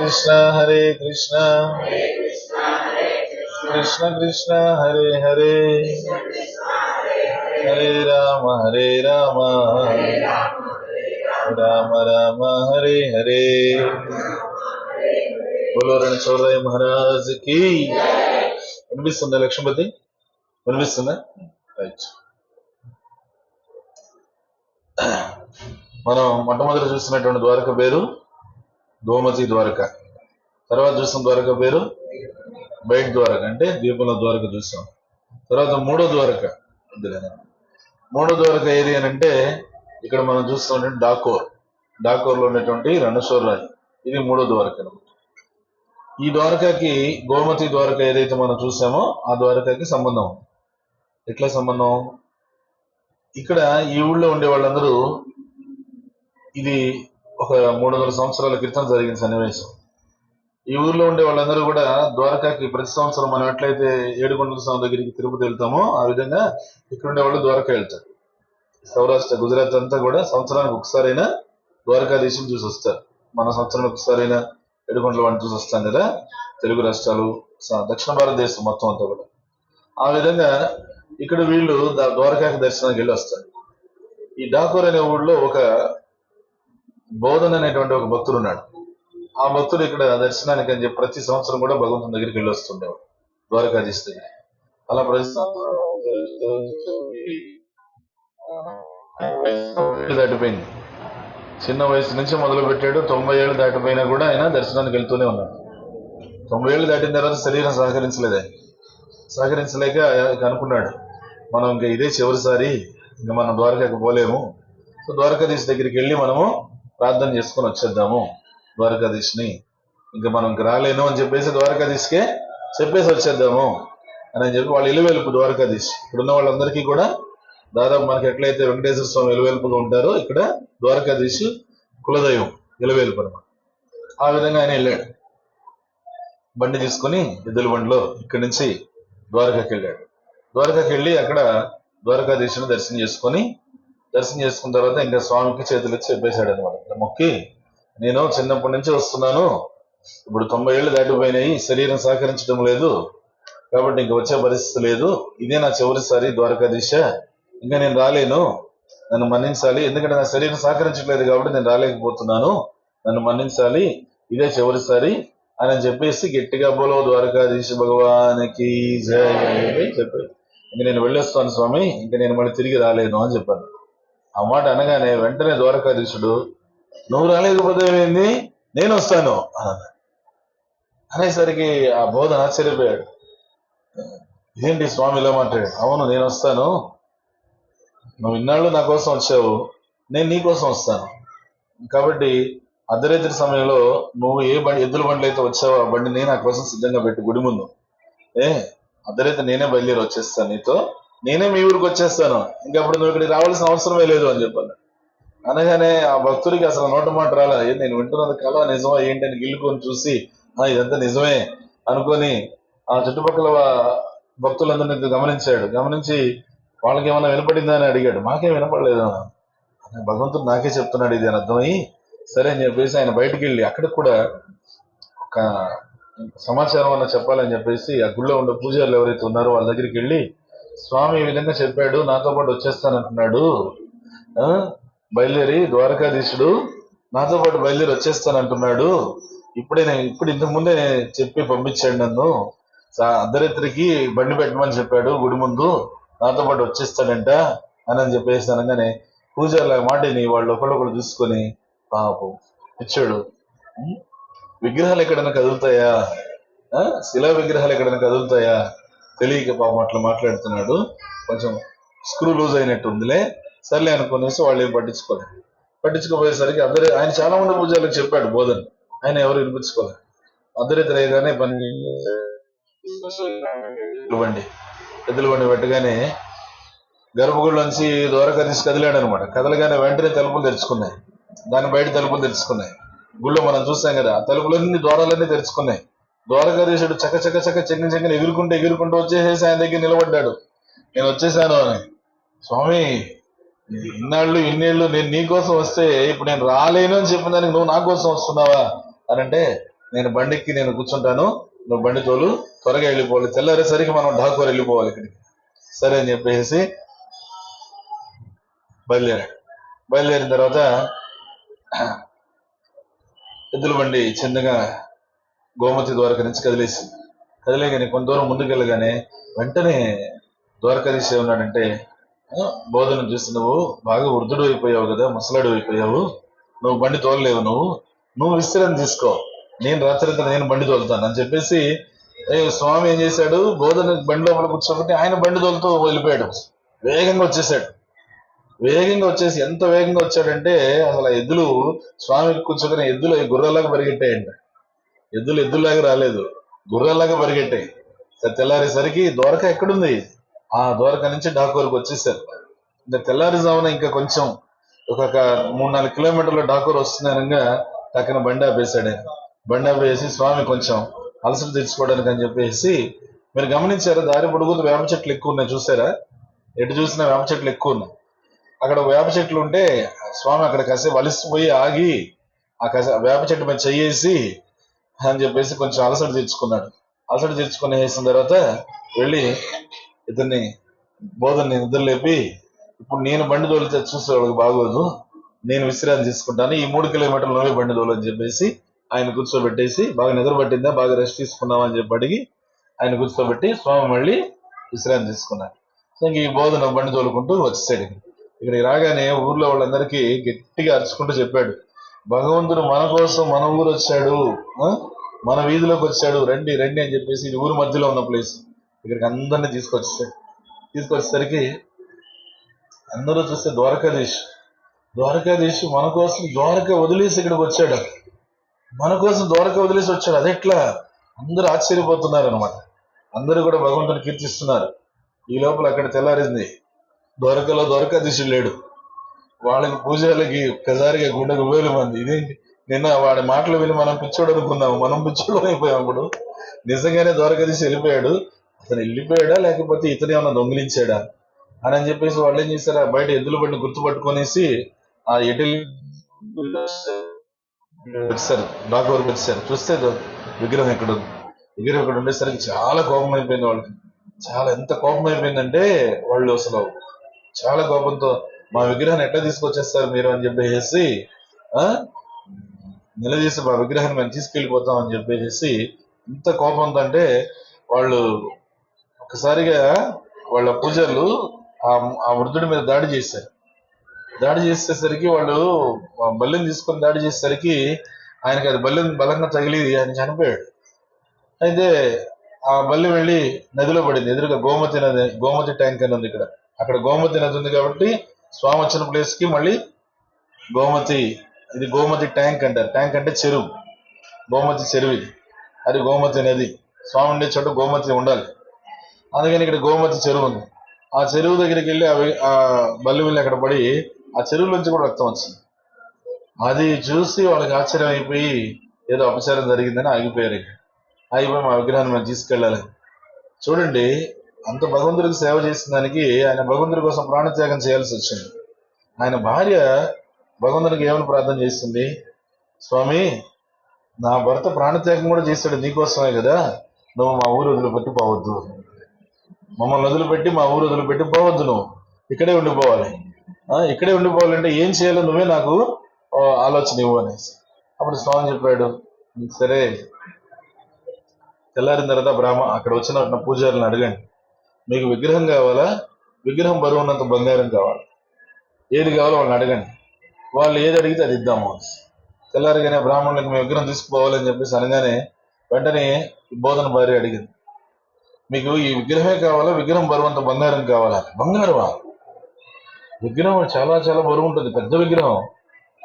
కృష్ణ హరే కృష్ణ. కృష్ణ కృష్ణ హరే హరే. హరే రామ హరే రామ. రామ రామ హరే హరే. బోలో రణచౌరయ్య మహారాజ్కి వినిపిస్తుందా లక్ష్మీపతి? వినిపిస్తుందా? రైట్ మనం మొట్టమొదటి చూసినటువంటి ద్వారక పేరు గోమతి ద్వారక. తర్వాత చూసిన ద్వారక పేరు బయట ద్వారక అంటే ద్వీపంలో ద్వారక చూసాం తర్వాత మూడో ద్వారక మూడో ద్వారక ఏది అని అంటే ఇక్కడ మనం చూస్తున్నటువంటి డాకోర్ డాకోర్. లో ఉన్నటువంటి రణశ్వరరాయ్ ఇది మూడో ద్వారక ఈ ద్వారకకి గోమతి ద్వారక ఏదైతే మనం చూసామో ఆ ద్వారకకి సంబంధం ఉంది. ఎట్లా సంబంధం? ఇక్కడ ఈ ఊళ్ళో ఉండే వాళ్ళందరూ ఇది ఒక మూడు వందల సంవత్సరాల క్రితం జరిగిన సన్నివేశం. ఈ ఊర్లో ఉండే వాళ్ళందరూ కూడా ద్వారకాకి ప్రతి సంవత్సరం మనం ఎట్లయితే ఏడుకొండల స్వామి దగ్గరికి తిరుపతి వెళ్తామో ఆ విధంగా ఇక్కడ ఉండే వాళ్ళు ద్వారకా వెళ్తారు. సౌరాష్ట్ర గుజరాత్ అంతా కూడా సంవత్సరానికి ఒకసారైనా ద్వారకాధీశం చూసి వస్తారు. మన సంవత్సరానికి ఒకసారైనా ఏడుకొండల వాడిని చూసి వస్తాం కదా తెలుగు రాష్ట్రాలు దక్షిణ భారతదేశం మొత్తం అంతా కూడా. ఆ విధంగా ఇక్కడ వీళ్ళు ద్వారకాకి దర్శనానికి వెళ్ళి వస్తారు. ఈ డాకూర్ అనే ఊళ్ళో ఒక బోధన్ అనేటువంటి ఒక భక్తుడు ఉన్నాడు ఆ భక్తుడు ఇక్కడ దర్శనానికి అని చెప్పి ప్రతి సంవత్సరం కూడా భగవంతుని దగ్గరికి వెళ్ళి వస్తుండేవాడు ద్వారకాధీశ్ దగ్గర అలా ప్రతి దాటిపోయింది. చిన్న వయసు నుంచి మొదలు పెట్టాడు తొంభై ఏళ్ళు దాటిపోయినా కూడా ఆయన దర్శనానికి వెళ్తూనే ఉన్నాడు. తొంభై ఏళ్ళు దాటిన తర్వాత శరీరం సహకరించలేదు. సహకరించలేక అనుకున్నాడు మనం ఇంకా ఇదే చివరిసారి ఇంకా మనం ద్వారకాకి పోలేము. సో ద్వారకాధీశ్ దగ్గరికి వెళ్ళి మనము ప్రార్థన చేసుకొని వచ్చేద్దాము ద్వారకాధీశ్ని. ఇంకా మనం రాలేను అని చెప్పేసి ద్వారకాధీశ్కే చెప్పేసి వచ్చేద్దాము అని చెప్పి వాళ్ళు ఇలువెలుపు ద్వారకాధీశ్. ఇక్కడ ఉన్న వాళ్ళందరికీ కూడా దాదాపు మనకి ఎట్లయితే వెంకటేశ్వర స్వామి ఇలువెలుపుగా ఉంటారో ఇక్కడ ద్వారకాధీశ్ కులదైవం ఇలువెలుపు అనమాట. ఆ విధంగా ఆయన వెళ్ళాడు. బండి తీసుకొని ఎద్దుల బండిలో ఇక్కడి నుంచి ద్వారకాకి వెళ్ళాడు. ద్వారకాకి వెళ్ళి అక్కడ ద్వారకాధీశుని దర్శనం చేసుకొని దర్శనం చేసుకున్న తర్వాత ఇంకా స్వామికి చేతులు ఇచ్చి చెప్పేశాడు అనమాట మొక్కి నేను చిన్నప్పటి నుంచి వస్తున్నాను. ఇప్పుడు తొంభై ఏళ్ళు దాటిపోయినాయి. శరీరం సహకరించడం లేదు. కాబట్టి ఇంక వచ్చే పరిస్థితి లేదు. ఇదే నా చివరిసారి ద్వారకాధీశ. ఇంకా నేను రాలేను. నన్ను మన్నించాలి. ఎందుకంటే నా శరీరం సహకరించట్లేదు కాబట్టి నేను రాలేకపోతున్నాను. నన్ను మన్నించాలి. ఇదే చివరిసారి అని చెప్పేసి గట్టిగా బోలో ద్వారకాధీశ భగవానికి జయ చెప్పాడు. ఇంక నేను వెళ్ళొస్తాను స్వామి. ఇంక నేను మళ్ళీ తిరిగి రాలేను అని చెప్పాను ఆ మాట అనగానే వెంటనే ద్వారకాధీశుడు నువ్వు రాలేకపోతే ఏంది? నేను వస్తాను అన్నాడు. అనేసరికి ఆ బోధన ఆశ్చర్యపోయాడు. ఏంటి స్వామి ఇలా మాట్లాడాడు అవును నేను వస్తాను. నువ్వు ఇన్నాళ్ళు నా కోసం వచ్చావు. నేను నీ కోసం వస్తాను. కాబట్టి అర్ధరాత్రి సమయంలో నువ్వు ఏ బండి ఎద్దుల బండ్లు అయితే వచ్చావో ఆ బండిని నా కోసం సిద్ధంగా పెట్టి గుడి ముందు. ఏ అర్ధరాత్రి నేనే బయలుదేరి వచ్చేస్తాను నీతో. నేనే మీ ఊరికి వచ్చేస్తాను. ఇంకా అప్పుడు నువ్వు ఇక్కడికి రావాల్సిన అవసరమే లేదు అని చెప్పాను అనగానే ఆ భక్తుడికి అసలు నోట మాట రాలేదు నేను వింటున్నది కళ నిజమా? ఏంటి? అని గిల్లుకొని చూసి ఆ ఇదంతా నిజమే అనుకొని ఆ చుట్టుపక్కల వా- భక్తులందరినీ గమనించాడు. గమనించి వాళ్ళకి ఏమైనా వినపడిందా అని అడిగాడు. మాకేం వినపడలేదు? భగవంతుడు నాకే చెప్తున్నాడు ఇది అని అర్థమై సరే అని చెప్పేసి ఆయన బయటికి వెళ్ళి అక్కడికి కూడా ఒక సమాచారం అన్న చెప్పాలని చెప్పేసి ఆ గుళ్ళో ఉండే పూజారులు ఎవరైతే ఉన్నారో వాళ్ళ దగ్గరికి వెళ్ళి స్వామి ఈ విధంగా చెప్పాడు నాతో పాటు వచ్చేస్తానంటున్నాడు. ఆ, బయలుదేరి ద్వారకాధీశుడు నాతో పాటు బయలుదేరి వచ్చేస్తానంటున్నాడు. ఇప్పుడే నేను ఇప్పుడు ఇంతకు ముందే చెప్పి పంపించాడు నన్ను. అర్ధరాత్రికి బండి పెట్టమని చెప్పాడు గుడి ముందు నాతో పాటు వచ్చేస్తాడంట అని అని చెప్పేసి అనగానే పూజల మాటని వాళ్ళు ఒకళ్ళొకళ్ళు చూసుకొని పాపం ఇచ్చాడు విగ్రహాలు ఎక్కడైనా కదులుతాయా? ఆ? శిలా విగ్రహాలు ఎక్కడైనా కదులుతాయా? తెలియక పాపం అట్లా మాట్లాడుతున్నాడు. కొంచెం స్క్రూ లూజ్ అయినట్టు ఉందిలే. సర్లే అనుకునేసి వాళ్ళు ఏం పట్టించుకోలేదు. పట్టించుకోపోయేసరికి అందరూ ఆయన చాలా మంది పూజలకు చెప్పాడు బోధన. ఆయన ఎవరు వినిపించుకోలేదు అర్ధరాత్రి అయ్యగానే పని ఎద్దుల బండి ఎద్దుల బండి పెట్టగానే గర్భగుడిలోంచి ద్వారకా తీసి కదిలాడు అనమాట కదలగానే వెంటనే తలుపులు తెరుచుకున్నాయి. దాని బయట తలుపులు తెరుచుకున్నాయి. గుళ్ళో మనం చూసాం కదా తలుపులన్నీ ద్వారాలన్నీ తెరుచుకున్నాయి. ద్వారకాధీశుడు చక్క చక్క చక్క చెంగిన చెంగిన ఎగురుకుంటూ ఎగురుకుంటూ వచ్చేసేసి ఆయన దగ్గర నిలబడ్డాడు. నేను వచ్చేసాను అని. స్వామి ఇన్నాళ్ళు ఇన్నేళ్ళు నేను నీ కోసం వస్తే ఇప్పుడు నేను రాలేను అని చెప్పిన దానికి నువ్వు నా కోసం వస్తున్నావా? అని అంటే నేను బండికి నేను కూర్చుంటాను. నువ్వు బండి తోలు త్వరగా వెళ్ళిపోవాలి. తెల్లారేసరికి మనం ఢాకూర్ వెళ్ళిపోవాలి ఇక్కడికి. సరే అని చెప్పేసి బయలుదేరాడు. బయలుదేరిన తర్వాత ఎద్దుల బండి చిన్నగా గోమతి ద్వారక నుంచి కదిలేసింది కదిలేగానే కొంత దూరం ముందుకెళ్ళగానే వెంటనే ద్వారకాధీశ ఉన్నాడంటే బోధన చూసి నువ్వు బాగా వృద్ధుడు అయిపోయావు కదా ముసలాడు అయిపోయావు నువ్వు బండి తోలలేవు నువ్వు నువ్వు విశ్రాంతి తీసుకో నేను రాత్రి నేను బండి తోలుతాను అని చెప్పేసి స్వామి ఏం చేశాడు? బోధన బండి లోపల కూర్చోబట్టి ఆయన బండి తోలుతూ వెళ్ళిపోయాడు. వేగంగా వచ్చేసాడు వేగంగా వచ్చేసి ఎంత వేగంగా వచ్చాడంటే అసలు ఆ ఎద్దులు స్వామికి కూర్చోగానే ఎద్దులు అవి గుర్రాలాగా పరిగెట్టాయంట. ఎద్దులు ఎద్దులాగా రాలేదు. గుర్రాలాగా పరిగెట్టాయి. సరే తెల్లారేసరికి ద్వారక ఎక్కడుంది? ఆ ద్వారక నుంచి డాకూర్కి వచ్చేసారు. ఇంకా తెల్లారిజామున ఇంకా కొంచెం ఒక మూడు నాలుగు కిలోమీటర్ల డాకూర్ వస్తున్నారంగా టక్కన బండి ఆపేశాడు బండి ఆపేసి స్వామి కొంచెం అలసట తెచ్చుకోవడానికి అని చెప్పేసి మీరు గమనించారా? దారి పొడుగుతూ వేప చెట్లు ఎక్కువ ఉన్నాయి. చూసారా? ఎటు చూసినా వేప చెట్లు ఎక్కువ ఉన్నాయి. అక్కడ వేప చెట్లు ఉంటే స్వామి అక్కడ కాసేపు అలసిపోయి ఆగి ఆ కాసే వేప చెట్టు మీద చెయ్యేసి అని చెప్పేసి కొంచెం అలసట తీర్చుకున్నాడు. అలసట తీర్చుకుని వేసిన తర్వాత వెళ్ళి ఇతన్ని బోధన్ని నిద్రలేపి ఇప్పుడు నేను బండి తోలితే చూసే వాళ్ళకి బాగోదు. నేను విశ్రాంతి తీసుకుంటాను. ఈ మూడు కిలోమీటర్లు నువ్వే బండి తోలని అని చెప్పేసి ఆయన కూర్చోబెట్టేసి బాగా నిద్ర పట్టిందా? బాగా రెస్ట్ తీసుకున్నామని అని చెప్పి అడిగి ఆయన కూర్చోబెట్టి స్వామి మళ్ళీ విశ్రాంతి తీసుకున్నాడు. ఇంకా ఇంక ఈ బోధన బండి తోలుకుంటూ వచ్చేసాడు. ఇక్కడికి రాగానే ఊర్లో వాళ్ళందరికీ గట్టిగా అరుచుకుంటూ చెప్పాడు. భగవంతుడు మన కోసం మన ఊరు వచ్చాడు ఆ? మన వీధిలోకి వచ్చాడు. రండి రండి అని చెప్పేసి ఇది ఊరు మధ్యలో ఉన్న ప్లేస్ ఇక్కడికి అందరినీ తీసుకొచ్చేసాడు తీసుకొచ్చేసరికి అందరూ చూస్తే ద్వారకాధీష్ ద్వారకాధీష్ మన కోసం ద్వారక వదిలేసి ఇక్కడికి వచ్చాడు. మన కోసం ద్వారక వదిలేసి వచ్చాడు. అదెట్లా అందరూ ఆశ్చర్యపోతున్నారు అనమాట అందరూ కూడా భగవంతుని కీర్తిస్తున్నారు. ఈ లోపల అక్కడ తెల్లారింది ద్వారకలో ద్వారకాధీశుడు లేడు. వాళ్ళకి పూజలకి ఒక్కసారిగా గుండెకు వేలు మంది. ఇదేంటి నిన్న వాడి మాటలు విని మనం పిచ్చోడు అనుకున్నాము. మనం పిచ్చోడు అయిపోయాం అప్పుడు నిజంగానే ద్వారకాధీశి వెళ్ళిపోయాడు. అతను వెళ్ళిపోయాడా? లేకపోతే ఇతను ఏమన్నా దొంగిలించాడా? అని అని చెప్పేసి వాళ్ళు ఏం చేశారు? బయట ఎద్దుల బండి గుర్తుపట్టుకొనేసి ఆ ఎటిల్ వచ్చారు డాక్ వరకు వచ్చారు చూస్తే విగ్రహం ఎక్కడ ఉంది. విగ్రహం ఇక్కడ ఉండేసరికి చాలా కోపం అయిపోయింది వాళ్ళకి. చాలా ఎంత కోపం అయిపోయిందంటే వాళ్ళు అసలు చాలా కోపంతో మా విగ్రహాన్ని ఎట్లా తీసుకొచ్చేస్తారు మీరు అని చెప్పేసి నిలదీసి మా విగ్రహాన్ని మేము తీసుకెళ్ళిపోతాం అని చెప్పేసి ఇంత కోపం అంటే వాళ్ళు ఒకసారిగా వాళ్ళ పూజలు ఆ వృద్ధుడి మీద దాడి చేశారు. దాడి చేసేసరికి వాళ్ళు ఆ బల్లెం తీసుకొని దాడి చేసేసరికి ఆయనకి అది బల్లెం బలంగా తగిలి ఆయన చనిపోయాడు. అయితే ఆ బల్లి వెళ్ళి నదిలో పడింది. ఎదురుగా గోమతి నది గోమతి ట్యాంక్ అని ఉంది ఇక్కడ. అక్కడ గోమతి నది ఉంది కాబట్టి స్వామి వచ్చిన ప్లేస్కి మళ్ళీ గోమతి ఇది గోమతి ట్యాంక్ అంటారు. ట్యాంక్ అంటే చెరువు. గోమతి చెరువు ఇది. అది గోమతి నది. స్వామి ఉండే చోట గోమతి ఉండాలి. అందుకని ఇక్కడ గోమతి చెరువు ఉంది. ఆ చెరువు దగ్గరికి వెళ్ళి అవి ఆ బల్లి వెళ్ళి అక్కడ పడి ఆ చెరువు నుంచి కూడా రక్తం వచ్చింది. అది చూసి వాళ్ళకి ఆశ్చర్యం అయిపోయి ఏదో అపచారం జరిగిందని ఆగిపోయారు. ఇక ఆగిపోయి మా విగ్రహాన్ని మనం తీసుకెళ్ళాలి. చూడండి అంత భగవంతుడికి సేవ చేసిన దానికి ఆయన భగవంతుడి కోసం ప్రాణత్యాగం చేయాల్సి వచ్చింది. ఆయన భార్య భగవంతుడికి ఏమని ప్రార్థన చేసింది స్వామి నా భర్త ప్రాణత్యాగం కూడా చేశాడు నీకోసమే కదా. నువ్వు మా ఊరు వదిలిపెట్టి పోవద్దు. మమ్మల్ని వదిలిపెట్టి మా ఊరు వదిలిపెట్టి పోవద్దు నువ్వు. ఇక్కడే ఉండిపోవాలి. ఆ, ఇక్కడే ఉండిపోవాలంటే ఏం చేయాలో నువ్వే నాకు ఆలోచన ఇవ్వు అనేసి. అప్పుడు స్వామి చెప్పాడు సరే. తెల్లారిన తర్వాత బ్రాహ్మ అక్కడ వచ్చిన పూజారిని అడగండి. మీకు విగ్రహం కావాలా? విగ్రహం బరువు ఉన్నంత బంగారం కావాలి. ఏది కావాలో వాళ్ళని అడగండి. వాళ్ళు ఏది అడిగితే అది ఇద్దాము అనేసి. తెల్లారిగానే బ్రాహ్మణులకు మేము విగ్రహం తీసుకుపోవాలని చెప్పేసి అనగానే వెంటనే బోధన భార్య అడిగింది. మీకు ఈ విగ్రహమే కావాలా? విగ్రహం బరువు అంత బంగారం కావాలా? బంగారమా? విగ్రహం చాలా చాలా బరువు ఉంటుంది. పెద్ద విగ్రహం.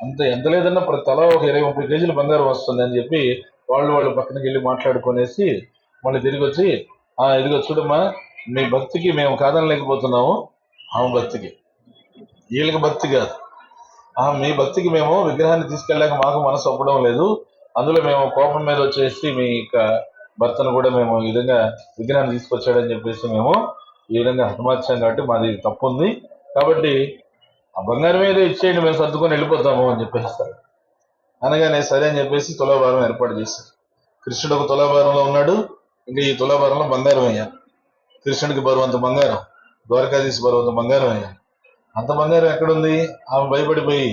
అంత ఎంత లేదన్నా ప్రతి తల ఒక ఇరవై ముప్పై కేజీలు బంగారం వస్తుంది అని చెప్పి వాళ్ళు వాళ్ళు పక్కనకి వెళ్ళి మాట్లాడుకునేసి మళ్ళీ తిరిగి వచ్చి ఆ ఇదిగో చూడమ్మా మీ భక్తికి మేము కాదనలేకపోతున్నాము. ఆమె భక్తికి. వీళ్ళకి భక్తి కాదు. ఆ మీ భక్తికి మేము విగ్రహాన్ని తీసుకెళ్ళాక మాకు మనసు ఒప్పడం లేదు. అందులో మేము కోపం మీద వచ్చేసి మీ యొక్క భర్తను కూడా మేము ఈ విధంగా విగ్రహాన్ని తీసుకొచ్చాడని చెప్పేసి మేము ఈ విధంగా హతమార్చాం కాబట్టి మాది తప్పు ఉంది కాబట్టి ఆ బంగారం మీద ఇచ్చేయండి మేము సర్దుకొని వెళ్ళిపోతాము అని చెప్పేస్తారు అనగానే సరే అని చెప్పేసి తులాభారం ఏర్పాటు చేశారు. కృష్ణుడు ఒక తులాభారంలో ఉన్నాడు. ఇంకా ఈ తులాభారంలో బంగారం అయ్యా కృష్ణుడికి బరువు అంత బంగారం ద్వారకాధీశ బరువు అంత బంగారం అయ్యా. అంత బంగారం ఎక్కడుంది? ఆమె భయపడిపోయి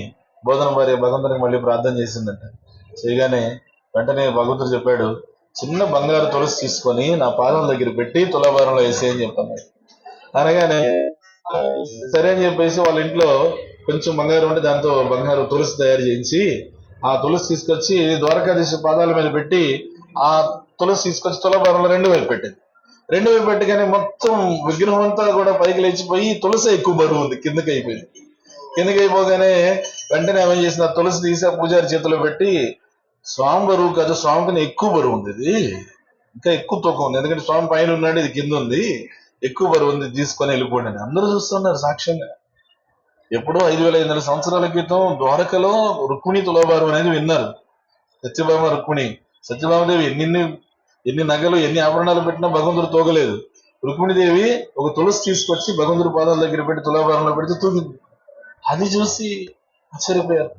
బోధన భార్య భగవంతునికి మళ్ళీ ప్రార్థన చేసిందంట. చేయగానే వెంటనే భగవంతుడు చెప్పాడు చిన్న బంగారు తులసి తీసుకొని నా పాదం దగ్గర పెట్టి తులాభారంలో వేసేయని చెప్పాను అనగానే సరే అని చెప్పేసి వాళ్ళ ఇంట్లో కొంచెం బంగారం ఉంటే దాంతో బంగారు తులసి తయారు చేయించి ఆ తులసి తీసుకొచ్చి ద్వారకాధీశ పాదాల మీద పెట్టి ఆ తులసి తీసుకొచ్చి తులాభారంలో రెండు వైపు పెట్టింది. రెండు వైపు పెట్టగానే మొత్తం విగ్రహం అంతా కూడా పైకి లేచిపోయి తులసి ఎక్కువ బరువు ఉంది కిందకి అయిపోయింది. కిందకి అయిపోగానే వెంటనే ఏమేం చేసిన తులసి తీసి ఆ పూజారి చేతిలో పెట్టి స్వామి బరువు కాదు స్వామి కన్నా ఎక్కువ బరువు ఉంది ఇది. ఇంకా ఎక్కువ తూకం ఉంది. ఎందుకంటే స్వామి పైన ఉన్నాడు ఇది కింద ఉంది. ఎక్కువ బరువు ఉంది తీసుకొని వెళ్ళిపోండి అందరూ చూస్తున్నారు సాక్ష్యంగా. ఎప్పుడో ఐదు వేల ఐదు వందల సంవత్సరాల క్రితం ద్వారకలో రుక్మిణి తులాభారం అనేది విన్నారు. సత్యభామ రుక్మిణి. సత్యభామదేవి ఎన్ని ఎన్ని నగలు ఎన్ని ఆభరణాలు పెట్టినా భగవంతుడు తోగలేదు. రుక్మిణిదేవి ఒక తులసి తీసుకొచ్చి భగవంతుడి పాదాల దగ్గర పెట్టి తులాభారంలో పెడితే తూగింది అది చూసి ఆశ్చర్యపోయారు.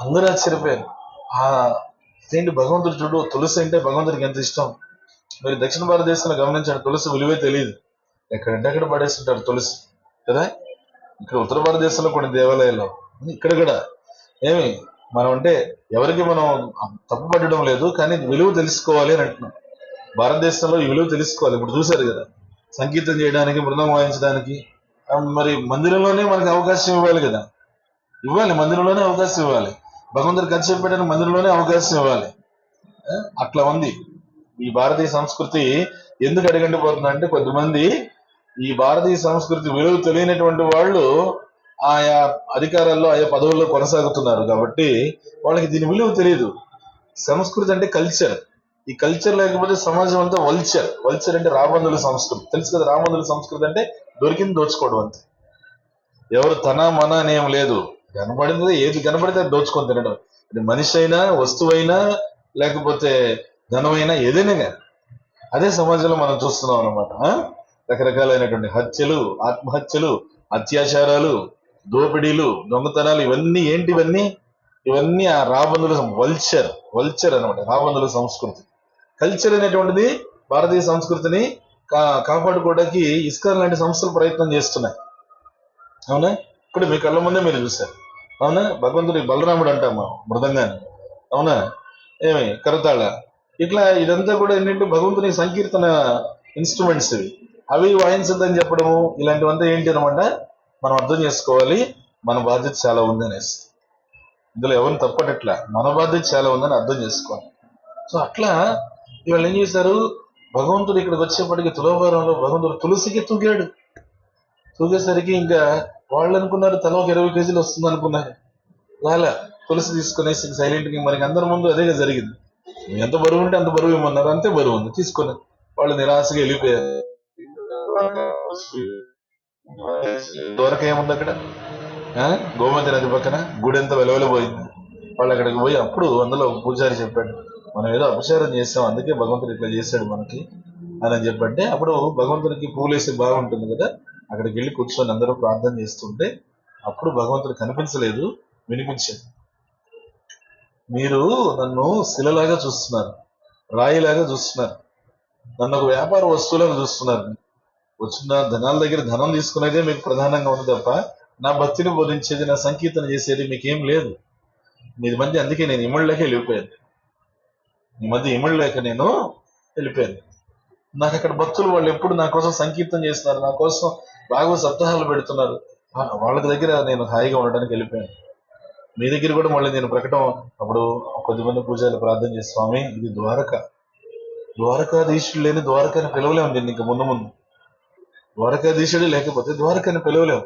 అందరూ ఆశ్చర్యపోయారు. ఆ ఏంటి భగవంతుడు చూడు తులసి అంటే భగవంతుడికి ఎంత ఇష్టం? మీరు దక్షిణ భారతదేశంలో గమనించండి తులసి విలువే తెలియదు ఎక్కడంటే అక్కడ పడేస్తుంటారు తులసి కదా? ఇక్కడ ఉత్తర భారతదేశంలో కొన్ని దేవాలయాల్లో ఇక్కడ కూడా. ఏమి? మనం అంటే ఎవరికి మనం తప్పు పట్టడం లేదు కానీ విలువ తెలుసుకోవాలి అని అంటున్నాం. భారతదేశంలో ఈ విలువ తెలుసుకోవాలి. ఇప్పుడు చూశారు కదా సంగీతం చేయడానికి మృదం వాయించడానికి మరి మందిరంలోనే మనకి అవకాశం ఇవ్వాలి కదా. ఇవ్వాలి మందిరంలోనే అవకాశం ఇవ్వాలి. భగవంతుడు కలిసి పెట్టడానికి మందిరంలోనే అవకాశం ఇవ్వాలి. అట్లా ఉంది. ఈ భారతీయ సంస్కృతి ఎందుకు అడగండి పోతుందంటే కొద్దిమంది ఈ భారతీయ సంస్కృతి విలువ తెలియనటువంటి వాళ్ళు ఆయా అధికారాల్లో ఆయా పదవుల్లో కొనసాగుతున్నారు. కాబట్టి వాళ్ళకి దీని విలువ తెలియదు సంస్కృతి అంటే కల్చర్ ఈ కల్చర్ లేకపోతే సమాజం అంతా వల్చర్. వల్చర్ అంటే రాబందుల సంస్కృతి. తెలుసు కదా రాబందుల సంస్కృతి అంటే దొరికింది దోచుకోవడం అంతే. ఎవరు తన మన అనేం లేదు. కనపడింది ఏది కనపడితే అది దోచుకొని తినడం. అది మనిషి అయినా వస్తువైనా లేకపోతే ధనమైనా ఏదైనా కానీ. అదే సమాజంలో మనం చూస్తున్నాం అనమాట రకరకాలైనటువంటి హత్యలు ఆత్మహత్యలు అత్యాచారాలు దోపిడీలు దొంగతనాలు ఇవన్నీ ఏంటి ఇవన్నీ? ఇవన్నీ ఆ రాబందుల వల్చర్ వల్చర్ అనమాట రాబందుల సంస్కృతి. కల్చర్ అనేటువంటిది భారతీయ సంస్కృతిని కా కాపాడుకోవడానికి ఇస్కాన్ లాంటి సంస్థలు ప్రయత్నం చేస్తున్నాయి. అవునా? ఇప్పుడు మీ కళ్ళ ముందే మీరు చూశారు. అవునా? భగవంతుడి బలరాముడు అంటాం మృదంగాన్ని అవునా? ఏమి? కరతాళ. ఇట్లా ఇదంతా కూడా ఏంటంటే భగవంతుని సంకీర్తన ఇన్స్ట్రుమెంట్స్ ఇవి. అవి వాయించద్దని చెప్పడము ఇలాంటివంతా ఏంటి అనమాట మనం అర్థం చేసుకోవాలి మన బాధ్యత చాలా ఉంది అనేసి ఇందులో ఎవరిని తప్పటట్లా మన బాధ్యత చాలా ఉందని అర్థం చేసుకోవాలి. సో అట్లా ఇవాళ ఏం చేశారు? భగవంతుడు ఇక్కడికి వచ్చేప్పటికి తులాభారంలో భగవంతుడు తులసికి తూగాడు. తూగేసరికి ఇంకా వాళ్ళు అనుకున్నారు తల ఒక ఇరవై కేజీలు వస్తుంది అనుకున్నారు. రాలే తులసి తీసుకునేసి సైలెంట్గా మనకి అందరి ముందు అదే జరిగింది. ఎంత బరువు ఉంటే అంత బరువు ఇవ్వమన్నారు అంతే బరువు ఉంది తీసుకొని వాళ్ళు నిరాశగా వెళ్ళిపోయారు. దొరక ఏముంది అక్కడ గోమతి నది పక్కన గుడి ఎంత వెలవెలబోయింది వాళ్ళు అక్కడికి పోయి అప్పుడు అందులో పూజారి చెప్పాడు మనం ఏదో అపచారం చేస్తాం అందుకే భగవంతుడు ఇట్లా చేశాడు మనకి అని చెప్పంటే అప్పుడు భగవంతుడికి పూలేసి బాగుంటుంది కదా అక్కడికి వెళ్ళి కూర్చొని అందరూ ప్రార్థన చేస్తుంటే అప్పుడు భగవంతుడు కనిపించలేదు వినిపించాడు మీరు నన్ను శిలలాగా చూస్తున్నారు రాయిలాగా చూస్తున్నారు నన్ను ఒక వ్యాపార వస్తువులాగా చూస్తున్నారు వచ్చిన ధనాల దగ్గర ధనం తీసుకునేదే మీకు ప్రధానంగా ఉంది తప్ప నా భక్తిని బోధించేది నా సంకీర్తన చేసేది మీకేం లేదు. మీ మధ్య అందుకే నేను ఇమ్మడిలోకి వెళ్ళిపోయాను. ఈ మధ్య ఇమ్మడిలేక నేను వెళ్ళిపోయాను. నాకు అక్కడ భక్తులు వాళ్ళు ఎప్పుడు నా కోసం సంకీర్తన చేస్తున్నారు నా కోసం బాగా సప్తాహాలు పెడుతున్నారు. వాళ్ళ దగ్గర నేను హాయిగా ఉండడానికి వెళ్ళిపోయాను. మీ దగ్గర కూడా మళ్ళీ నేను ప్రకటన అప్పుడు కొద్దిమంది పూజలు ప్రార్థన చేసి స్వామి ఇది ద్వారక. ద్వారకాధీశుడు లేని ద్వారకని పిలవలేము నేను ఇంకా ముందు ముందు. ద్వారకాధీశుడు లేకపోతే ద్వారకని పిలవలేము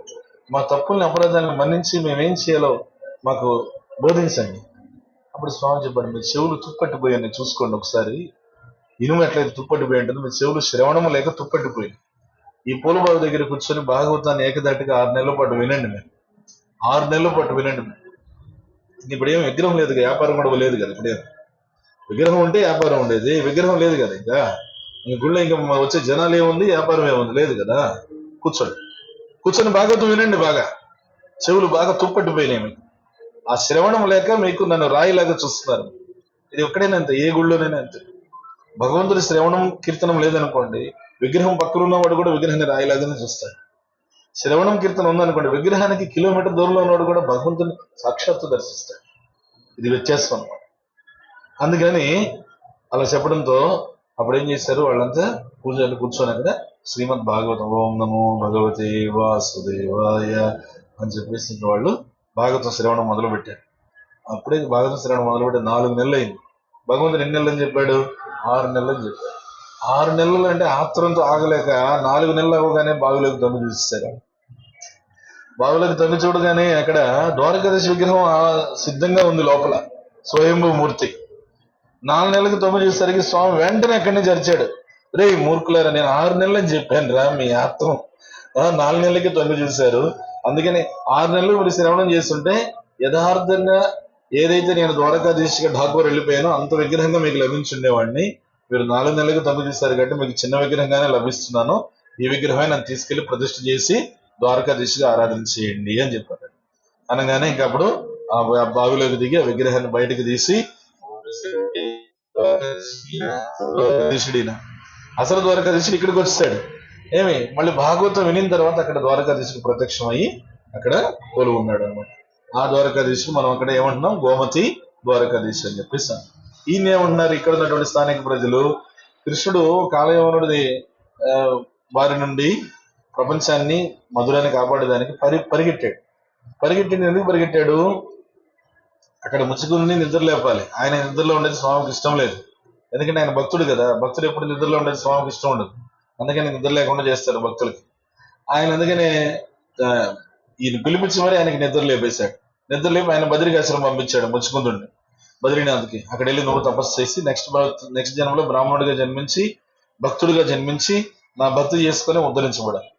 మా తప్పుల్ని అపరాధాలను మన్నించి మేమేం చేయాలో మాకు బోధించండి. అప్పుడు స్వామి చెప్పాడు మీ చెవులు తుప్పట్టిపోయాయి చూసుకోండి ఒకసారి. ఇనుము ఎట్లయితే తుప్పట్టిపోయి ఉంటుంది మీ చెవులు శ్రవణము లేక తుప్పట్టిపోయింది. ఈ పూలబావి దగ్గర కూర్చొని భాగవతాన్ని ఏకదాటిగా ఆరు నెలల పాటు వినండి మేము ఆరు నెలల పాటు వినండి మేము ఇప్పుడు ఏం విగ్రహం లేదు కదా, వ్యాపారం కూడా లేదు కదా ఇప్పుడే? విగ్రహం ఉంటే వ్యాపారం ఉండేది విగ్రహం లేదు కదా ఇంకా. ఇంక గుళ్ళో ఇంకా వచ్చే జనాలు ఏముంది? వ్యాపారం ఏముంది? లేదు కదా? కూర్చోండి. కూర్చొని భాగవతం వినండి బాగా. చెవులు బాగా తుప్పట్టిపోయినాయి మీకు. ఆ శ్రవణం లేక మీకు నన్ను రాయిలాగా చూస్తున్నారు. ఇది ఒక్కడైనా ఏ గుళ్ళోనైనా అంతే. భగవంతుడి శ్రవణం కీర్తనం లేదనుకోండి విగ్రహం పక్కన ఉన్నవాడు కూడా విగ్రహాన్ని రాయిలాగానే చూస్తాడు. శ్రవణం కీర్తనం ఉందనుకోండి విగ్రహానికి కిలోమీటర్ దూరంలో ఉన్నవాడు కూడా భగవంతుని సాక్షాత్తు దర్శిస్తాడు. ఇది వ్యత్యాసం అన్నమాట. అందుకని అలా చెప్పడంతో అప్పుడు ఏం చేశారు? వాళ్ళంతా పూజలు కూర్చొని అక్కడ శ్రీమద్ భాగవతం. ఓం నమో భగవతే వాసుదేవాయ అని చెప్పేసి వాళ్ళు భాగవతం శ్రవణం మొదలు పెట్టారు. అప్పుడే భాగవతం శ్రవణం మొదలు పెట్టి నాలుగు నెలలు అయింది భగవంతుడు ఎన్ని నెలలు అని చెప్పాడు? ఆరు నెలలు అని చెప్పాడు. ఆరు నెలలు అంటే ఆత్రంతో ఆగలేక నాలుగు నెలలు అవ్వగానే బావిలోకి దొంగ చూసేశారు. బావిలోకి దొంగ చూడగానే అక్కడ ద్వారకాదశి విగ్రహం ఆ సిద్ధంగా ఉంది లోపల. స్వయంభూ మూర్తి నాలుగు నెలలకు తొమ్మిది చూసేసరికి స్వామి వెంటనే అక్కడి నుంచి అరిచాడు? రే మూర్ఖులారా నేను ఆరు నెలలు అని చెప్పాను రా మీ ఆత్మ నాలుగు నెలలకి తొమ్మిది చూశారు. అందుకని ఆరు నెలలు ఇప్పుడు శ్రవణం చేస్తుంటే యథార్థంగా ఏదైతే నేను ద్వారకాధీశిగా ఠాకూర్ వెళ్ళిపోయానో అంత విగ్రహంగా మీకు లభించుండేవాడిని. మీరు నాలుగు నెలలకు తొమ్మిది చూశారు కాబట్టి మీకు చిన్న విగ్రహంగానే లభిస్తున్నాను. ఈ విగ్రహాన్ని నన్ను తీసుకెళ్ళి ప్రతిష్ఠ చేసి ద్వారకాధీశిగా ఆరాధన చేయండి అని చెప్పారు అనగానే ఇంకప్పుడు ఆ బావిలోకి దిగి ఆ విగ్రహాన్ని బయటకు తీసి ద్వారకాధీశుడిన అసలు ద్వారకాధీశుడు ఇక్కడికి వచ్చాడు ఏమి? మళ్ళీ భాగవతం వినిన తర్వాత అక్కడ ద్వారకాధీశుడు ప్రత్యక్షం అయ్యి అక్కడ కొలు ఉన్నాడు అనమాట ఆ ద్వారకాధీశుడు మనం అక్కడ ఏమంటున్నాం? గోమతి ద్వారకాధీశు అని చెప్పేసి ఈయన ఏమంటున్నారు? ఇక్కడ ఉన్నటువంటి స్థానిక ప్రజలు కృష్ణుడు కాలయవనుడిది వారి నుండి ప్రపంచాన్ని మధురాన్ని కాపాడేదానికి పరి పరిగెట్టాడు. పరిగెట్టింది ఎందుకు పరిగెట్టాడు? అక్కడ ముచ్చుకుని నిద్ర లేపాలి ఆయన నిద్రలో ఉండేది స్వామికి ఇష్టం లేదు. ఎందుకంటే ఆయన భక్తుడు కదా. భక్తుడు ఎప్పుడు నిద్రలో ఉండేది స్వామికి ఇష్టం ఉండదు. అందుకని నిద్ర లేకుండా చేస్తారు భక్తులకి. ఆయన అందుకనే ఈయన పిలిపించి మరి ఆయనకి నిద్ర లేపేశాడు. నిద్ర లేపి ఆయన బద్రికాశ్రమం పంపించాడు ముచ్చుకుందుడిని బద్రీనాథ్కి. అక్కడ వెళ్ళి నువ్వు తపస్సు చేసి నెక్స్ట్ నెక్స్ట్ జన్మలో బ్రాహ్మణుడిగా జన్మించి భక్తుడిగా జన్మించి నా భక్తి చేసుకొని ఉద్ధరించబడాలి.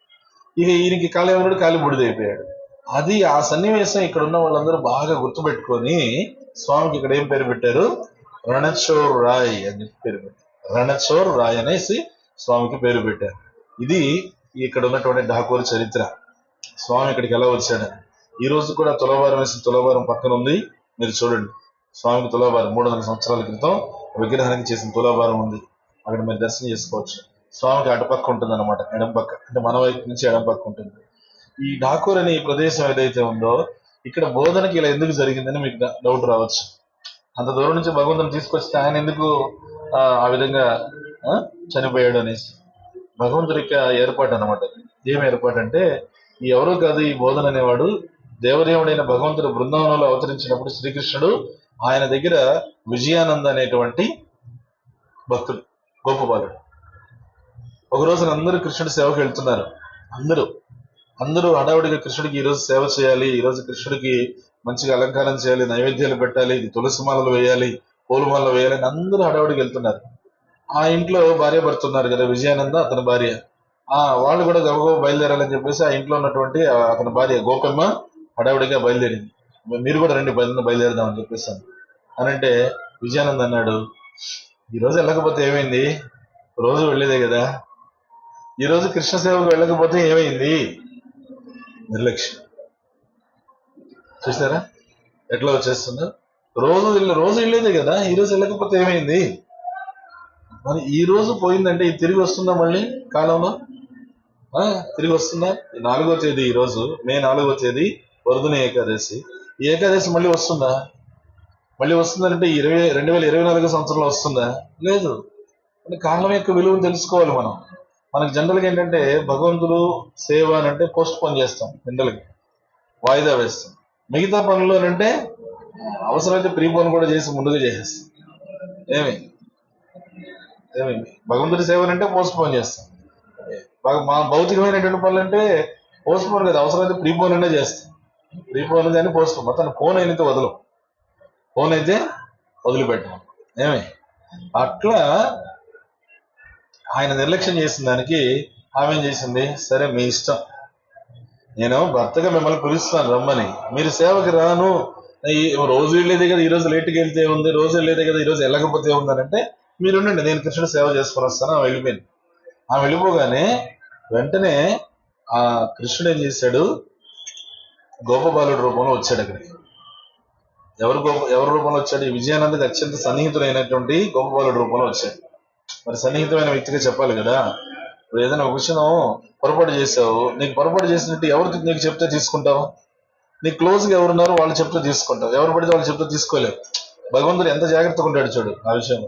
ఇక ఈయనకి కాళేవనుడు కాలి బుడిదైపోయాడు అది ఆ సన్నివేశం ఇక్కడ ఉన్న వాళ్ళందరూ బాగా గుర్తుపెట్టుకొని స్వామికి ఇక్కడ ఏం పేరు పెట్టారు? రణచోర్ రాయ్ అని చెప్పి పేరు పెట్టారు. రణచోర్ రాయ్ అనేసి స్వామికి పేరు పెట్టారు. ఇది ఇక్కడ ఉన్నటువంటి ఠాకూర్ చరిత్ర. స్వామి ఇక్కడికి ఎలా వచ్చాడని ఈ రోజు కూడా తులవారం వేసిన తులవారం పక్కన ఉంది. మీరు చూడండి. స్వామికి తులవారం మూడు వందల సంవత్సరాల క్రితం విగ్రహానికి చేసిన తులవారం ఉంది. అక్కడ మీరు దర్శనం చేసుకోవచ్చు. స్వామికి అటుపక్క ఉంటుంది అనమాట ఎడం పక్క అంటే మన వైపు నుంచి ఎడం పక్క ఉంటుంది. ఈ ఠాకూర్ అనే ఈ ప్రదేశం ఏదైతే ఉందో ఇక్కడ బోధనకి ఇలా ఎందుకు జరిగిందని మీకు డౌట్ రావచ్చు. అంత దూరం నుంచి భగవంతుని తీసుకొస్తే ఆయన ఎందుకు ఆ, విధంగా ఆ, చనిపోయాడు అనేసి. భగవంతుడి యొక్క ఏర్పాటు అనమాట ఏం ఏర్పాటు అంటే ఈ ఎవరో కాదు ఈ బోధన అనేవాడు దేవదేవుడైన భగవంతుడు బృందావనంలో అవతరించినప్పుడు శ్రీకృష్ణుడు ఆయన దగ్గర విజయానంద అనేటువంటి భక్తుడు గొప్ప బాలుడు. ఒక రోజున అందరూ కృష్ణుడి సేవకు వెళ్తున్నారు. అందరూ అందరూ హడావుడిగా కృష్ణుడికి ఈ రోజు సేవ చేయాలి ఈ రోజు కృష్ణుడికి మంచిగా అలంకారం చేయాలి నైవేద్యాలు పెట్టాలి తులసి మాలలు వేయాలి పూలమాలలు వేయాలి అని అందరూ హడావుడికి వెళ్తున్నారు. ఆ ఇంట్లో భార్య భర్త ఉన్నారు కదా విజయానంద అతని భార్య. ఆ వాళ్ళు కూడా గబగబ బయలుదేరాలని చెప్పేసి ఆ ఇంట్లో ఉన్నటువంటి అతని భార్య గోపమ్మ హడావుడిగా బయలుదేరింది. మీరు కూడా రండి బయలు బయలుదేరదామని చెప్పేసాను అని అంటే విజయానంద్ అన్నాడు ఈరోజు వెళ్ళకపోతే ఏమైంది? రోజు వెళ్ళేదే కదా. ఈరోజు కృష్ణ సేవకు వెళ్ళకపోతే ఏమైంది? నిర్లక్ష్యం. చూసారా ఎట్లా వచ్చేస్తుందో? రోజు ఇల్లు రోజు వెళ్ళేదే కదా ఈ రోజు వెళ్ళకపోతే ఏమైంది? మరి ఈ రోజు పోయిందంటే ఇది తిరిగి వస్తుందా మళ్ళీ కాలంలో? ఆ, తిరిగి వస్తుందా? నాలుగో తేదీ ఈ రోజు మే నాలుగో తేదీ వరదుని ఏకాదశి. ఈ ఏకాదశి మళ్ళీ వస్తుందా? మళ్ళీ వస్తుందంటే ఇరవై రెండు వేల ఇరవై నాలుగో సంవత్సరంలో వస్తుందా? లేదు. కాలం యొక్క విలువను తెలుసుకోవాలి మనం. మనకు జనరల్గా ఏంటంటే భగవంతుడు సేవ అని అంటే పోస్ట్ పోన్ చేస్తాం జనరల్గా. వాయిదా వేస్తాం. మిగతా పనులు అంటే అవసరమైతే ప్రీ పోన్ కూడా చేసి ముందుగా చేసేస్తాం. ఏమి? ఏమి? భగవంతుడి సేవలంటే పోస్ట్ పోన్ చేస్తాం మా భౌతికమైనటువంటి పనులు అంటే పోస్ట్ పోన్ కదా అవసరమైతే ప్రీ పోన్ అనే చేస్తాం. ప్రీ పోన్ కానీ పోస్ట్ పోన్ మొత్తం ఫోన్ అయినైతే వదలం ఫోన్ అయితే వదిలిపెట్టాం. ఏమి? అట్లా ఆయన నిర్లక్ష్యం చేసిన దానికి ఆమె ఏం చేసింది? సరే మీ ఇష్టం. నేను భర్తగా మిమ్మల్ని పిలుస్తాను రమ్మని. మీరు సేవకి రాను. రోజు వెళ్ళేదే కదా ఈ రోజు లేట్కి వెళ్తే ఉంది రోజు వెళ్ళేదే కదా ఈరోజు వెళ్ళకపోతే ఉందనంటే మీరు ఉండండి నేను కృష్ణుడు సేవ చేసుకుని వస్తాను ఆమె వెళ్ళిపోయింది. ఆమె వెళ్ళిపోగానే వెంటనే ఆ కృష్ణుడు ఏం చేశాడు? గోపబాలుడు రూపంలో వచ్చాడు అక్కడికి. ఎవరు గోప ఎవరి రూపంలో వచ్చాడు? ఈ విజయానందకి అత్యంత సన్నిహితుడైనటువంటి గోపబాలుడు రూపంలో వచ్చాడు. మరి సన్నిహితమైన వ్యక్తిగా చెప్పాలి కదా? ఇప్పుడు ఏదైనా ఒక విషయం పొరపాటు చేసావు నీకు పొరపాటు చేసినట్టు ఎవరికి నీకు చెప్తే తీసుకుంటావు? నీకు క్లోజ్గా ఎవరున్నారో వాళ్ళు చెప్తే తీసుకుంటావు. ఎవరు పడితే వాళ్ళు చెప్తే తీసుకోలేవు. భగవంతుడు ఎంత జాగ్రత్తగా ఉంటాడు చూడు ఆ విషయం.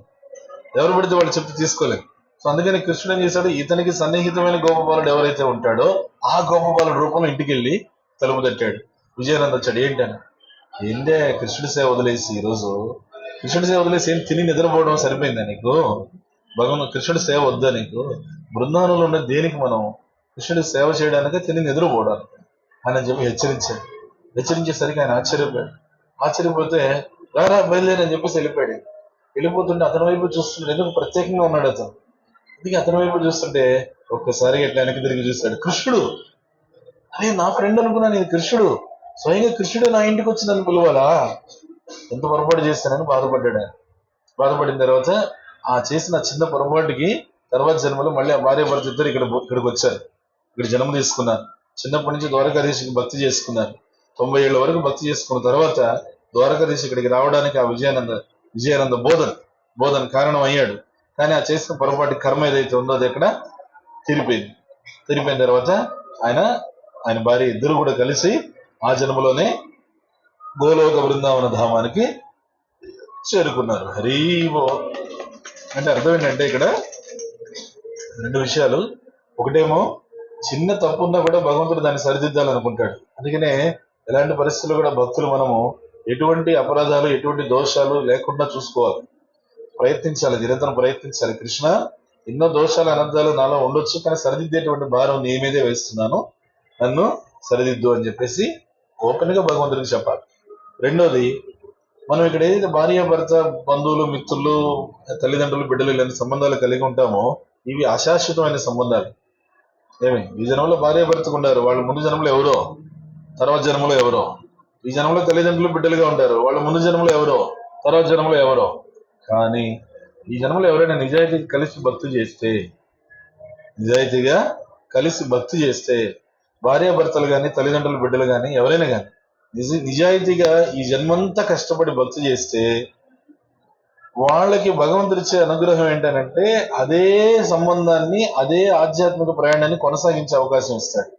ఎవరు పడితే వాళ్ళు చెప్తే తీసుకోలేవు. సో అందుకని కృష్ణుడు ఏం చేశాడు? ఇతనికి సన్నిహితమైన గోపబాలుడు ఎవరైతే ఉంటాడో ఆ గోపబాలుడు రూపంలో ఇంటికి వెళ్ళి తలుపు తట్టాడు. విజయనంద వచ్చాడు. ఏంటని ఏంటే కృష్ణుడి సేవ వదిలేసి ఈరోజు? కృష్ణుడి సేవ వదిలేసి ఏం తిని నిద్రపోవడం సరిపోయిందా నీకు? భగవాన్ కృష్ణుడి సేవ వద్దా నీకు? బృందావనంలో ఉన్న దేనికి మనం కృష్ణుడి సేవ చేయడానికి తిని నిద్రపోవడానికి? ఆయన చెప్పి హెచ్చరించాడు. హెచ్చరించేసరికి ఆయన ఆశ్చర్యపోయాడు. ఆశ్చర్యపోతే రారా బయలుదేరని చెప్పేసి వెళ్ళిపోయాడు. వెళ్ళిపోతుంటే అతని వైపు చూస్తుంటే ఎందుకు ప్రత్యేకంగా ఉన్నాడు అతను? అందుకే అతని వైపు చూస్తుంటే ఒక్కసారి ఎట్లా వెనక్కి తిరిగి చూస్తాడు కృష్ణుడు! అరే నా ఫ్రెండ్ అనుకున్నాను ఇది కృష్ణుడు. స్వయంగా కృష్ణుడు నా ఇంటికి వచ్చి నన్ను పిలవాలా? ఎంత పొరపాటు చేస్తానని బాధపడ్డాడు బాధపడిన తర్వాత ఆ చేసిన చిన్న పొరపాటుకి తర్వాత జన్మలో మళ్ళీ ఆ భార్య భర్త ఇద్దరు ఇక్కడ ఇక్కడికి వచ్చారు. ఇక్కడ జన్మ తీసుకున్నారు. చిన్నప్పటి నుంచి ద్వారకాధీశుకి భక్తి చేసుకున్నారు. తొంభై ఏళ్ళ వరకు భక్తి చేసుకున్న తర్వాత ద్వారకాధీశ ఇక్కడికి రావడానికి ఆ విజయానంద విజయానంద బోధన్ బోధన్ కారణం అయ్యాడు కానీ ఆ చేసిన పొరపాటు కర్మ ఏదైతే ఉందో అది ఇక్కడ తిరిపోయింది. తిరిపోయిన తర్వాత ఆయన ఆయన భార్య ఇద్దరు కూడా కలిసి ఆ జన్మలోనే గోలోక బృందావన ధామానికి చేరుకున్నారు. హరీవో అంటే అర్థం ఏంటంటే ఇక్కడ రెండు విషయాలు. ఒకటేమో చిన్న తప్పు ఉన్నా కూడా భగవంతుడు దాన్ని సరిదిద్దాలనుకుంటాడు. అందుకనే ఎలాంటి పరిస్థితుల్లో కూడా భక్తులు మనము ఎటువంటి అపరాధాలు ఎటువంటి దోషాలు లేకుండా చూసుకోవాలి. ప్రయత్నించాలి నిరంతరం ప్రయత్నించాలి. కృష్ణ ఎన్నో దోషాలు అనర్థాలు నాలో ఉండొచ్చు కానీ సరిదిద్దేటువంటి భారం నీ మీదే వేస్తున్నాను. నన్ను సరిదిద్దు అని చెప్పేసి ఓపెన్గా భగవంతుడికి చెప్పాలి. రెండోది మనం ఇక్కడ ఏదైతే భార్య భర్త బంధువులు మిత్రులు తల్లిదండ్రులు బిడ్డలు ఇలాంటి సంబంధాలు కలిగి ఉంటామో ఇవి అశాశ్వతమైన సంబంధాలు. ఏమి? ఈ జన్మలో భార్య భర్తకు ఉండారు. వాళ్ళు ముందు జన్మలో ఎవరో? తర్వాత జన్మలో ఎవరో? ఈ జన్మలో తల్లిదండ్రులు బిడ్డలుగా ఉంటారు. వాళ్ళ ముందు జన్మలో ఎవరో? తర్వాత జన్మలో ఎవరో? కానీ ఈ జన్మలో ఎవరైనా నిజాయితీ కలిసి భక్తి చేస్తే నిజాయితీగా కలిసి భక్తి చేస్తే భార్యాభర్తలు కానీ తల్లిదండ్రులు బిడ్డలు కానీ ఎవరైనా కానీ నిజ నిజాయితీగా ఈ జన్మంతా కష్టపడి భక్తి చేస్తే వాళ్ళకి భగవంతుడిచ్చే అనుగ్రహం ఏంటనంటే అదే సంబంధాన్ని అదే ఆధ్యాత్మిక ప్రయాణాన్ని కొనసాగించే అవకాశం ఇస్తాడు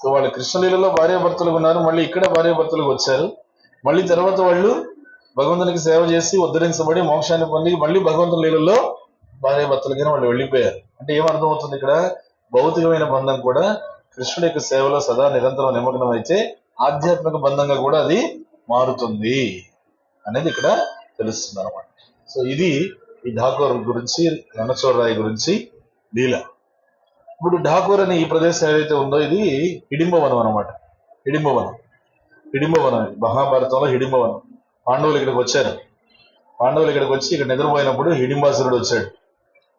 సో వాళ్ళు కృష్ణలీలలో భార్యాభర్తలు ఉన్నారు మళ్ళీ ఇక్కడ భార్యాభర్తలకు వచ్చారు. మళ్ళీ తర్వాత వాళ్ళు భగవంతునికి సేవ చేసి ఉద్ధరించబడి మోక్షాన్ని పొంది మళ్ళీ భగవంతుని లీలలో భార్యాభర్తలుగానే వాళ్ళు వెళ్ళిపోయారు. అంటే ఏమర్థం అవుతుంది ఇక్కడ? భౌతికమైన బంధం కూడా కృష్ణుడి యొక్క సేవలో సదా నిరంతరం నిమగ్నం అయితే ఆధ్యాత్మిక బంధంగా కూడా అది మారుతుంది అనేది ఇక్కడ తెలుస్తుంది అనమాట సో ఇది ఈ ఠాకూర్ గురించి రణచోర్రాయ్ గురించి లీల. ఇప్పుడు ఠాకూర్ అనే ఈ ప్రదేశం ఏదైతే ఉందో ఇది హిడింబవనం అనమాట హిడింబవనం. హిడింబవనం మహాభారతంలో హిడింబవనం. పాండవులు ఇక్కడికి వచ్చారు. పాండవులు ఇక్కడికి వచ్చి ఇక్కడ నిద్రపోయినప్పుడు హిడింబాసురుడు వచ్చాడు.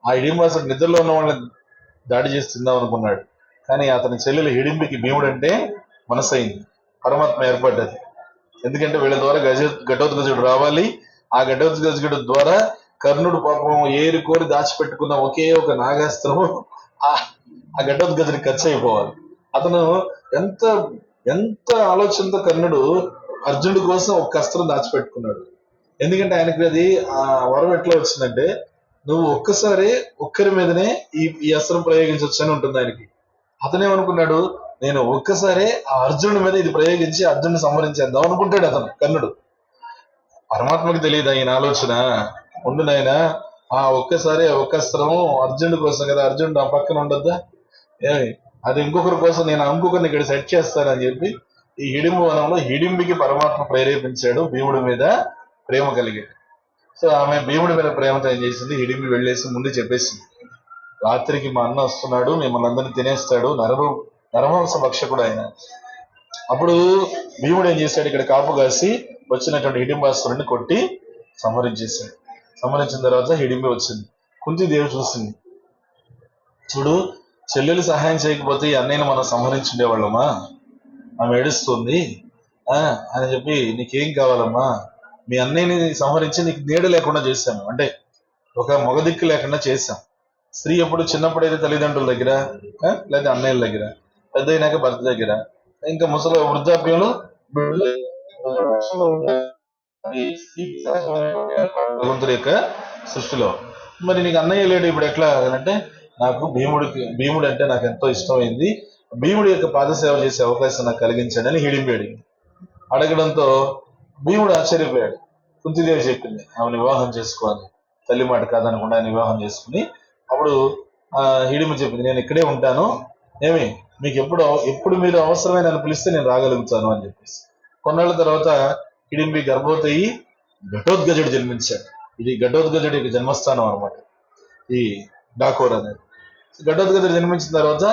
ఆ హిడింబాసురుడు నిద్రలో ఉన్న వాళ్ళని దాడి చేసి తిందాం అనుకున్నాడు. కానీ అతని చెల్లెలు హిడింబికి భీముడు అంటే మనసైంది పరమాత్మ ఏర్పడ్డది. ఎందుకంటే వీళ్ళ ద్వారా గజ ఘటోత్కచుడు రావాలి. ఆ ఘటోత్కచుడు ద్వారా కర్ణుడు పాపం ఏరు కోరి దాచిపెట్టుకున్న ఒకే ఒక నాగాస్త్రము ఆ ఆ ఖర్చు అయిపోవాలి. అతను ఎంత ఎంత ఆలోచనతో కర్ణుడు అర్జునుడి కోసం ఒక అస్త్రం దాచిపెట్టుకున్నాడు. ఎందుకంటే ఆయనకి అది ఆ వరం ఎట్లా వచ్చిందంటే నువ్వు ఒక్కసారి ఒక్కరి మీదనే ఈ ఈ అస్త్రం ప్రయోగించవచ్చు అని ఉంటుంది ఆయనకి. అతనేమనుకున్నాడు నేను ఒక్కసారే ఆ అర్జునుడి మీద ఇది ప్రయోగించి అర్జునుని సంహరించేద్దాం అనుకుంటాడు అతను కర్ణుడు. పరమాత్మకి తెలియదు ఆయన ఆలోచన? ఉండు నాయన ఆ ఒక్కసారి ఆ అర్జునుడి కోసం కదా అర్జునుడు ఆ పక్కన ఉండొద్దా? ఏమి అది ఇంకొకరి కోసం నేను ఇంకొకరిని ఇక్కడ సెట్ చేస్తానని చెప్పి ఈ హిడింబు వనంలో హిడింబికి పరమాత్మ ప్రేరేపించాడు భీముడి మీద ప్రేమ కలిగి సో ఆమె భీముడి మీద ప్రేమతో ఏం చేసింది హిడింబి వెళ్ళేసి ముందు చెప్పేసింది. రాత్రికి మా అన్న వస్తున్నాడు మిమ్మల్ని అందరినీ తినేస్తాడు నరరూ నరహంస భక్షకుడు ఆయన అప్పుడు భీముడు ఏం చేశాడు? ఇక్కడ కాపు కాసి వచ్చినటువంటి హిడింబాసురుడిని కొట్టి సంహరించేశాడు సంహరించిన తర్వాత హిడింబి వచ్చింది. కుంతిదేవి చూసింది. చూడు చెల్లెలు సహాయం చేయకపోతే ఈ అన్నయ్యను మనం సంహరించుండేవాళ్ళమా ఆమె ఏడుస్తుంది. ఆ అని చెప్పి నీకేం కావాలమ్మా? మీ అన్నయ్యని సంహరించి నీకు నీడ లేకుండా చేశాను. అంటే ఒక మొగదిక్కు లేకుండా చేశాం. స్త్రీ ఎప్పుడు చిన్నప్పుడైతే తల్లిదండ్రుల దగ్గర లేదా అన్నయ్యల దగ్గర. పెద్ద అయినాక భర్త దగ్గర. ఇంకా ముసలి వృద్ధాప్యంలో భగవంతుడి యొక్క సృష్టిలో. మరి నీకు అన్నయ్య లేడు ఇప్పుడు ఎట్లా అంటే నాకు భీముడికి భీముడు అంటే నాకు ఎంతో ఇష్టమైంది. భీముడి యొక్క పాదసేవ చేసే అవకాశం నాకు కలిగించాడని హిడింపాడు. అడగడంతో భీముడు ఆశ్చర్యపోయాడు. కుంతిదేవి చెప్పింది ఆమె వివాహం చేసుకోవాలి తల్లి మాట కాదనకుండా ఆయన వివాహం చేసుకుని అప్పుడు ఆ హిడిమ చెప్పింది నేను ఇక్కడే ఉంటాను. ఏమి? మీకు ఎప్పుడు ఎప్పుడు మీరు అవసరమైన నన్ను పిలిస్తే నేను రాగలుగుతాను అని చెప్పేసి. కొన్నాళ్ళ తర్వాత కిడింబి గర్భవతి అయ్యి ఘటోద్గజుడు జన్మించాడు. ఇది ఘటోద్గజుడి యొక్క జన్మస్థానం అనమాట ఈ డాకోర్ అనేది. ఘటోద్గజుడు జన్మించిన తర్వాత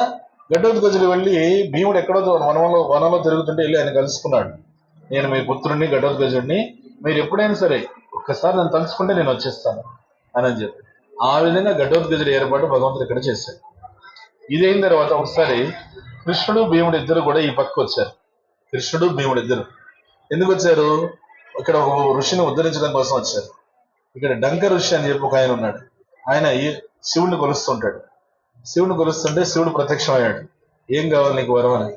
ఘటోద్గజుడు వెళ్ళి భీముడు ఎక్కడో వనంలో వనంలో తిరుగుతుంటే వెళ్ళి ఆయన కలుసుకున్నాడు. నేను మీ పుత్రుడిని ఘటోద్గజుడిని మీరు ఎప్పుడైనా సరే ఒక్కసారి నన్ను తలుచుకుంటే నేను వచ్చేస్తాను అని అని చెప్పి. ఆ విధంగా ఘటోద్గజుడి ఏర్పాటు భగవంతుడు ఇక్కడ చేశాడు. ఇదైన తర్వాత ఒకసారి కృష్ణుడు భీముడు ఇద్దరు కూడా ఈ పక్కకు వచ్చారు. కృష్ణుడు భీముడు ఇద్దరు. ఎందుకు వచ్చారు? ఇక్కడ ఒక ఋషిని ఉద్ధరించడం కోసం వచ్చారు. ఇక్కడ డంక ఋషి అని చెప్పి ఒక ఆయన ఉన్నాడు. ఆయన శివుడిని కొలుస్తుంటాడు. శివుడిని కొలుస్తుంటే శివుడు ప్రత్యక్షమయ్యాడు. ఏం కావాలి నీకు వరం అని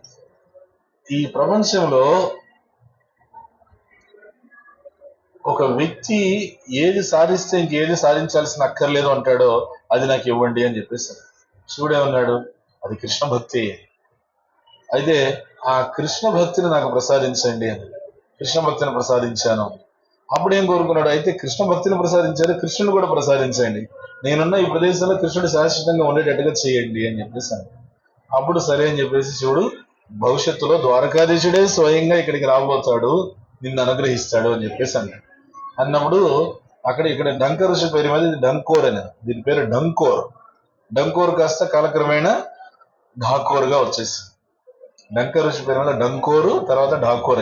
ఈ ప్రపంచంలో ఒక వ్యక్తి ఏది సాధిస్తే ఇంకేది సాధించాల్సిన అక్కర్లేదు అంటాడో అది నాకు ఇవ్వండి అని చెప్పేసి. శివుడు ఏమన్నాడు? అది కృష్ణ భక్తి అయితే ఆ కృష్ణ భక్తిని నాకు ప్రసాదించండి అని. కృష్ణ భక్తిని ప్రసాదించాను. అప్పుడు ఏం కోరుకున్నాడు? అయితే కృష్ణ భక్తిని ప్రసాదించారు కృష్ణుని కూడా ప్రసాదించండి. నేనున్న ఈ ప్రదేశంలో కృష్ణుడు శాశ్వతంగా ఉండేటట్టుగా చేయండి అని చెప్పేసాను అప్పుడు సరే అని చెప్పేసి శివుడు భవిష్యత్తులో ద్వారకాధీశుడే స్వయంగా ఇక్కడికి రాబోతాడు నిన్ను అనుగ్రహిస్తాడు అని చెప్పేసి అన్నాడు. అన్నప్పుడు అక్కడ ఇక్కడ డంక ఋషి పేరు మీద ఇది డంకోర్ అని. దీని పేరు డంకోర్. డంకోర్ కాస్త కాలక్రమేణా ఢాకోర్గా వచ్చేసింది. డంక ఋషి పేరు మీద డంకోరు తర్వాత డాకోర్.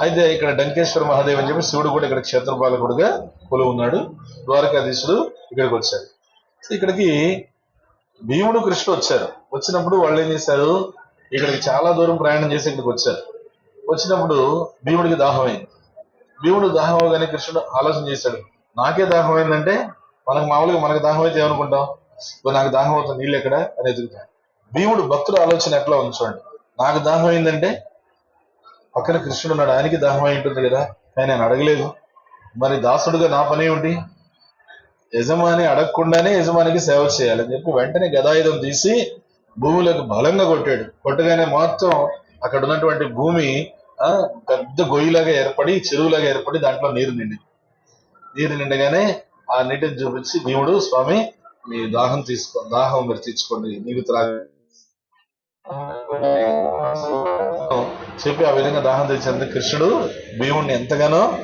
అయితే ఇక్కడ డంకేశ్వర మహాదేవ్ అని చెప్పి శివుడు కూడా ఇక్కడ క్షేత్రపాలకుడుగా కొలువు ఉన్నాడు ద్వారకాధీశుడు ఇక్కడికి వచ్చాడు. ఇక్కడికి భీముడు కృష్ణ వచ్చారు. వచ్చినప్పుడు వాళ్ళు ఏం చేశారు? ఇక్కడికి చాలా దూరం ప్రయాణం చేసి ఇక్కడికి వచ్చారు. వచ్చినప్పుడు భీముడికి దాహమైంది భీముడు దాహం అవగానే కృష్ణుడు ఆలోచన చేశాడు. నాకే దాహం అయిందంటే మనకు మామూలుగా మనకు దాహం అయితే ఏమనుకుంటాం? నాకు దాహం అవుతుంది నీళ్ళు ఎక్కడ? అని ఎదుగుతాం భీముడు భక్తుల ఆలోచన ఎట్లా ఉంచండి నాకు దాహం ఏంటంటే పక్కన కృష్ణుడు ఉన్నాడు. ఆయనకి దాహం అయి ఉంటుంది కదా. కానీ ఆయన అడగలేదు. మరి దాసుడుగా నా పని ఏమిటి? యజమాని అడగకుండానే యజమానికి సేవ చేయాలి అని చెప్పి వెంటనే గదాయుధం తీసి భూమిలోకి బలంగా కొట్టాడు. కొట్టగానే మొత్తం అక్కడ ఉన్నటువంటి భూమి ఆ పెద్ద గొయ్యిలాగా ఏర్పడి చెరువులాగా ఏర్పడి దాంట్లో నీరు నిండి నీరు నిండగానే ఆ నీటిని చూపించి భీముడు స్వామి మీ దాహం తీసుకో దాహం మీరు తీర్చుకోండి. నీకు త్రాగ చెప్పి ఆ విధంగా దాహం తెచ్చేందుకు కృష్ణుడు భీముడిని ఎంతగానో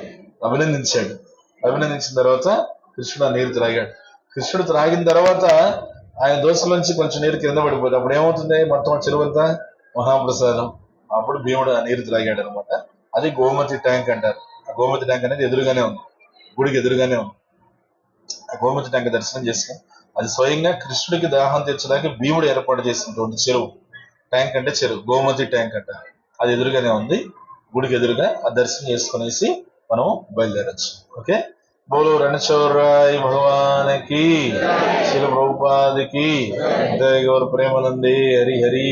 అభినందించాడు. అభినందించిన తర్వాత కృష్ణుడు ఆ నీరు త్రాగాడు. కృష్ణుడు త్రాగిన తర్వాత ఆయన దోశలోంచి కొంచెం నీరు కింద పడిపోతుంది అప్పుడు ఏమవుతుంది? మొత్తం ఆ చెరువంతా మహాప్రసాదం. అప్పుడు భీముడు ఆ నీరు త్రాగాడు అనమాట అది గోమతి ట్యాంక్ అంటారు. ఆ గోమతి ట్యాంక్ అనేది ఎదురుగానే ఉంది. గుడికి ఎదురుగానే ఉంది. ఆ గోమతి ట్యాంక్ దర్శనం చేసుకుని అది స్వయంగా కృష్ణుడికి దాహం తీర్చడానికి భీముడు ఏర్పాటు చేసినటువంటి చెరువు. ట్యాంక్ అంటే చెరువు గోమతి ట్యాంక్ అంట. అది ఎదురుగానే ఉంది. గుడికి ఎదురుగా ఆ దర్శనం చేసుకునేసి మనం బయలుదేరచ్చు. ఓకే? బోలు రణచౌరాయ్ భగవానికి శిల ప్రభుపాదికి గౌర ప్రేమనంది హరి హరి